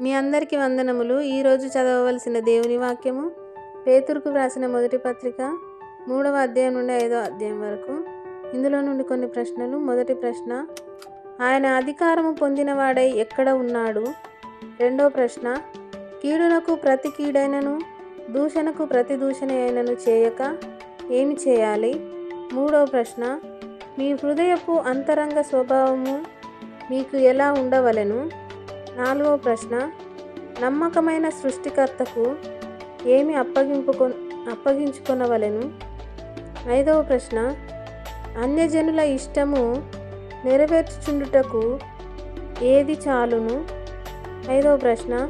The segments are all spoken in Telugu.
మీ అందరికీ వందనములు. ఈరోజు చదవవలసిన దేవుని వాక్యము పేతురుకు వ్రాసిన మొదటి పత్రిక మూడవ అధ్యాయం నుండి ఐదవ అధ్యాయం వరకు. ఇందులో నుండి కొన్ని ప్రశ్నలు. మొదటి ప్రశ్న ఆయన అధికారము పొందినవాడై ఎక్కడ ఉన్నాడు? రెండో ప్రశ్న కీడునకు ప్రతి కీడైనను దూషణకు ప్రతి దూషణ అయినను చేయక ఏమి చేయాలి? మూడో ప్రశ్న మీ హృదయపు అంతరంగ స్వభావము మీకు ఎలా ఉండవలెను? నాలుగో ప్రశ్న నమ్మకమైన సృష్టికర్తకు ఏమి అప్పగింపుకొ అప్పగించుకొనవలెను? ఐదవ ప్రశ్న అన్యజనుల ఇష్టము నెరవేర్చుచుండుటకు ఏది చాలును? ఐదవ ప్రశ్న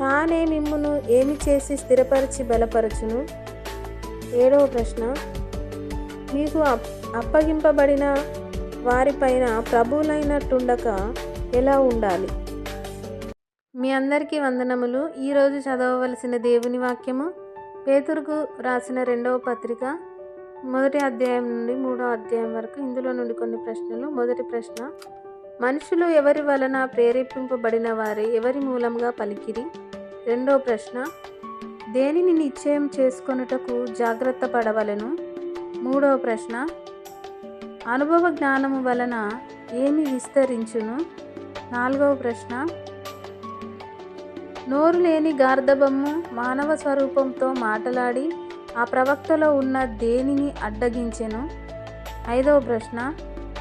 తానే మిమ్మును ఏమి చేసి స్థిరపరిచి బలపరచును? ఏడవ ప్రశ్న మీకు అప్ అప్పగింపబడిన వారిపైన ప్రభువులైనట్టుండక ఎలా ఉండాలి? మీ అందరికీ వందనములు. ఈరోజు చదవవలసిన దేవుని వాక్యము పేతురుకు రాసిన రెండవ పత్రిక మొదటి అధ్యాయం నుండి మూడో అధ్యాయం వరకు. ఇందులో నుండి కొన్ని ప్రశ్నలు. మొదటి ప్రశ్న మనుషులు ఎవరి వలన ప్రేరేపింపబడిన వారే ఎవరి మూలంగా పలికిరి? రెండో ప్రశ్న దేనిని నిశ్చయం చేసుకొనుటకు జాగ్రత్త పడవలను? మూడవ ప్రశ్న అనుభవ జ్ఞానము వలన ఏమి విస్తరించును? నాలుగవ ప్రశ్న నోరు లేని గార్ధబము మానవ స్వరూపంతో మాటలాడి ఆ ప్రవక్తలో ఉన్న దేనిని అడ్డగించెను? ఐదవ ప్రశ్న.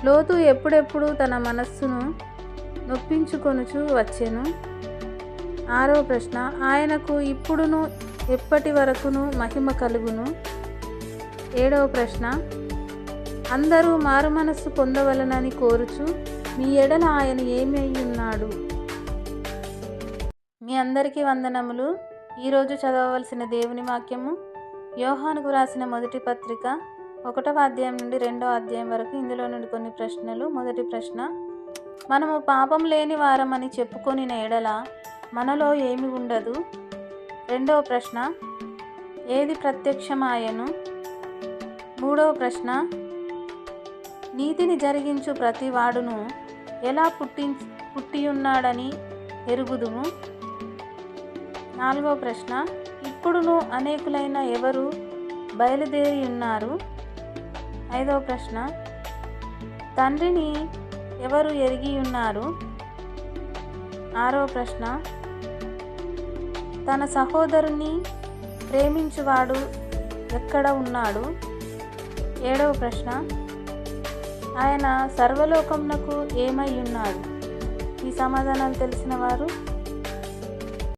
లోతు ఎప్పుడెప్పుడు తన మనస్సును నొప్పించుకొనుచు వచ్చెను? ఆరవ ప్రశ్న. ఆయనకు ఇప్పుడును ఎప్పటి వరకును మహిమ కలుగును? ఏడవ ప్రశ్న. అందరూ మారు మనస్సు పొందవలనని కోరుచు మీ ఎడల ఆయన ఏమి అయి ఉన్నాడు? మీ అందరికీ వందనములు. ఈరోజు చదవవలసిన దేవుని వాక్యము యోహానుకు రాసిన మొదటి పత్రిక ఒకటవ అధ్యాయం నుండి రెండవ అధ్యాయం వరకు ఇందులో నుండి కొన్ని ప్రశ్నలు. మొదటి ప్రశ్న మనము పాపం లేని వారమని చెప్పుకొని ఎడల మనలో ఏమి ఉండదు? రెండవ ప్రశ్న ఏది ప్రత్యక్షమాయను? మూడవ ప్రశ్న నీతిని జరిగించు ప్రతి వాడును ఎలా పుట్టి పుట్టియున్నాడని ఎరుగుదుము? నాలుగో ప్రశ్న. ఇప్పుడును అనేకులైన ఎవరు బయలుదేరి ఉన్నారు? ఐదవ ప్రశ్న. తండ్రిని ఎవరు ఎరిగి ఉన్నారు? ఆరో ప్రశ్న. తన సహోదరుని ప్రేమించువాడు ఎక్కడ ఉన్నాడు? ఏడవ ప్రశ్న. ఆయన సర్వలోకమునకు ఏమై ఉన్నాడు? ఈ సమాధానాలు తెలిసిన వారు